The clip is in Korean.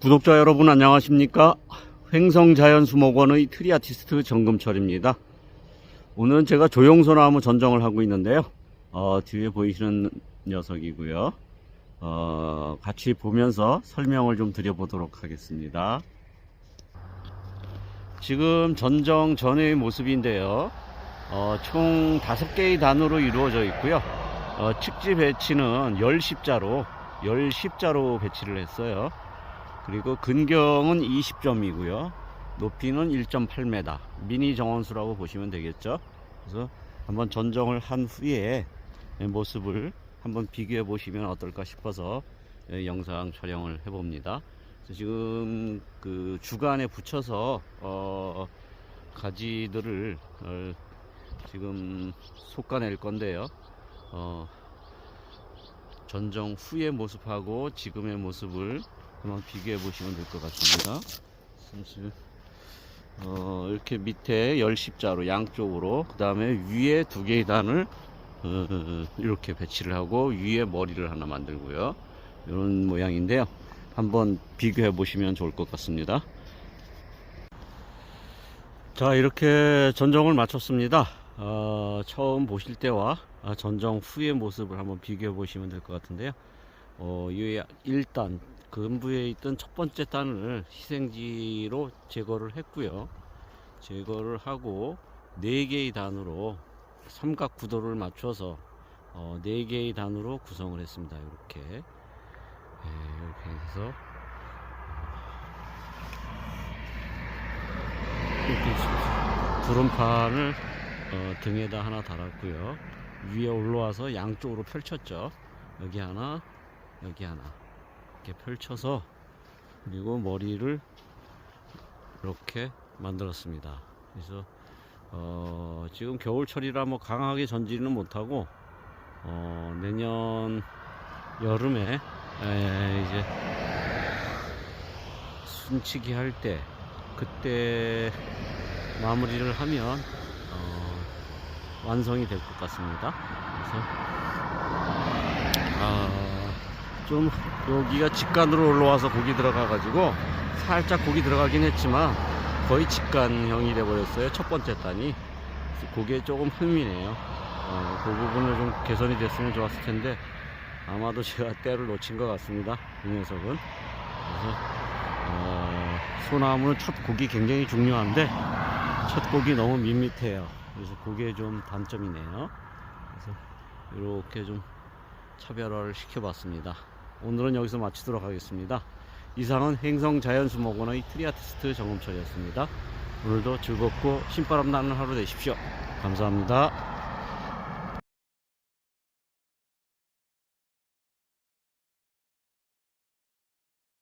구독자 여러분 안녕하십니까? 횡성자연수목원의 트리아티스트 정금철입니다. 오늘은 제가 조용소나무 전정을 하고 있는데요. 어, 뒤에 보이시는 녀석이고요. 어, 같이 보면서 설명을 좀 드려보도록 하겠습니다. 지금 전정 전의 모습인데요. 어, 총 5개의 단으로 이루어져 있고요. 어, 측지 배치는 10십자로 10십자로 배치를 했어요 그리고 근경은 20점이고요. 높이는 1.8m. 미니 정원수라고 보시면 되겠죠. 그래서 한번 전정을 한 후에 모습을 한번 비교해 보시면 어떨까 싶어서 예, 영상 촬영을 해 봅니다. 지금 그 주간에 붙여서 어 가지들을 어 지금 솎아낼 건데요. 어 전정 후의 모습하고 지금의 모습을 한번 비교해 보시면 될 것 같습니다. 사실 어, 이렇게 밑에 열 십자로 양쪽으로 그 다음에 위에 두 개의 단을 어, 이렇게 배치를 하고 위에 머리를 하나 만들고요. 이런 모양인데요. 한번 비교해 보시면 좋을 것 같습니다. 자 이렇게 전정을 마쳤습니다. 어, 처음 보실 때와 아, 전정 후의 모습을 한번 비교해 보시면 될 것 같은데요. 어, 이 1단 근부에 있던 첫 번째 단을 희생지로 제거를 했고요. 제거를 하고 4개의 단으로 삼각 구도를 맞춰서 어, 4개의 단으로 구성을 했습니다. 이렇게 예, 이렇게 해서 이렇게 구름판을 어, 등에다 하나 달았고요. 위에 올라와서 양쪽으로 펼쳤죠. 여기 하나, 여기 하나. 이렇게 펼쳐서 그리고 머리를 이렇게 만들었습니다. 그래서 어, 지금 겨울철이라 뭐 강하게 전지는 못하고 어, 내년 여름에 에, 이제 순치기 할 때 그때 마무리를 하면 어, 완성이 될 것 같습니다. 그래서 아, 좀 여기가 직간으로 올라와서 고기 들어가 가지고 살짝 고기 들어가긴 했지만 거의 직간형이 돼 버렸어요. 첫 번째 단이. 그게 조금 흠이네요. 어, 그 부분을 좀 개선이 됐으면 좋았을 텐데 아마도 제가 때를 놓친 것 같습니다. 이 녀석은. 그래서 어, 소나무는 첫 곡이 굉장히 중요한데 첫 곡이 너무 밋밋해요. 그래서 그게 좀 단점이네요. 그래서 이렇게 좀 차별화를 시켜봤습니다. 오늘은 여기서 마치도록 하겠습니다. 이상은 행성자연수목원의 트리아티스트 정음철이었습니다. 오늘도 즐겁고 신바람 나는 하루 되십시오. 감사합니다.